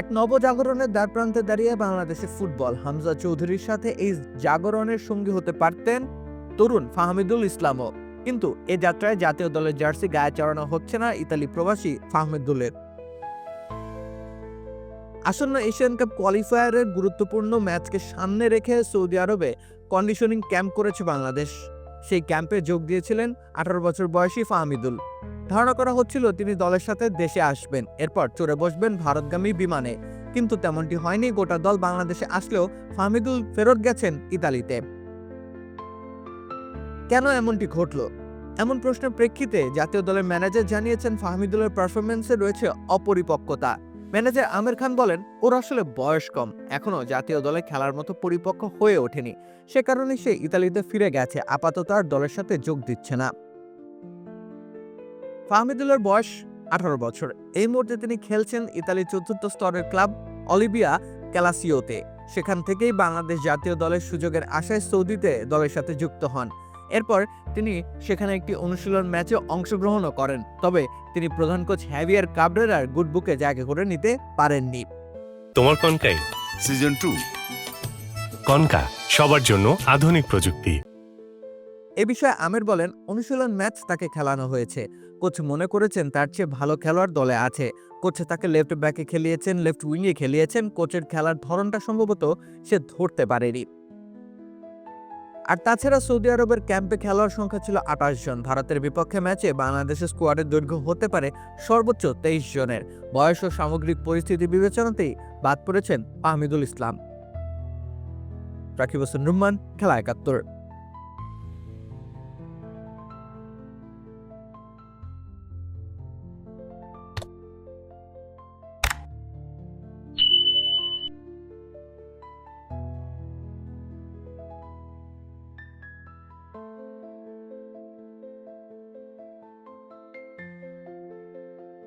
এক নবজাগরণের দ্বার প্রান্তে দাঁড়িয়ে বাংলাদেশের ফুটবল হামজা চৌধুরীর সাথে এই জাগরণের সঙ্গী হতে পারতেন তরুণ ফাহমিদুল ইসলামও। কিন্তু এ যাত্রায় জাতীয় দলের জার্সি গায়ে চড়ানো হচ্ছে না ইতালি প্রবাসী ফাহমিদুলের। আসন্ন এশিয়ান কাপ কোয়ালিফায়ারের গুরুত্বপূর্ণ ম্যাচকে সামনে রেখে সৌদি আরবে কন্ডিশনিং ক্যাম্প করেছে বাংলাদেশ। সেই ক্যাম্পে যোগ দিয়েছিলেন আঠারো বছর বয়সী ফাহমিদুল। ধারণা করা হচ্ছিল তিনি দলের সাথে দেশে আসবেন, এরপর চড়ে বসবেন ভারতগামী বিমানে। কিন্তু তেমনটি হয়নি, গোটা দল বাংলাদেশে আসলেও ফাহমিদুল ফেরত গেছেন ইতালিতে। কেন এমনটি ঘটলো? এমন প্রশ্নের প্রেক্ষিতে জাতীয় দলের ম্যানেজার জানিয়েছেন, ফাহমিদুলের পারফরমেন্সে রয়েছে অপরিপক্কতা। ম্যানেজার আমির খান বলেন, ওর আসলে বয়স কম, এখনও জাতীয় দলে খেলার মতো পরিপক্ক হয়ে ওঠেনি। সে কারণে সে ইতালিতে ফিরে গেছে, আপাতত আর দলের সাথে যোগ দিচ্ছে না। ফাহমিদুলের বয়স আঠারো বছর। এই মুহূর্তে তিনি খেলছেন ইতালির চতুর্থ স্তরের ক্লাব অলিভিয়া ক্যালাসিওতে। সেখান থেকেই বাংলাদেশ জাতীয় দলের সুযোগের আশায় সৌদিতে দলের সাথে যুক্ত হন। এরপর তিনি সেখানে একটি অনুশীলন ম্যাচে অংশগ্রহণও করেন। তবে তিনি প্রধান কোচ হ্যাভিয়ার কাবরেরার গুড বুকে জায়গা করে নিতে পারেননি। তোমার কনকাই সিজন টু। কনকা সবার জন্য আধুনিক প্রযুক্তি। এ বিষয়ে আমির বলেন, অনুশীলন ম্যাচ তাকে খেলানো হয়েছে। কোচ মনে করেছেন তার চেয়ে ভালো খেলোয়াড় দলে আছে। কোচ তাকে লেফট ব্যাকে খেলিয়েছেন লেফট উইংয়ে খেলিয়েছেন। কোচের খেলার ধরনটা সম্ভবত সে ধরতে পারেনি। আর তাছাড়া সৌদি আরবের ক্যাম্পে খেলোয়াড় সংখ্যা ছিল আঠাশ জন। ভারতের বিপক্ষে ম্যাচে বাংলাদেশের স্কোয়াডের দৈর্ঘ্য হতে পারে সর্বোচ্চ তেইশ জনের। বয়স ও সামগ্রিক পরিস্থিতি বিবেচনাতেই বাদ পড়েছেন আহমিদুল ইসলাম। রাকিব হোসেন রুম্মান, খেলা একাত্তর।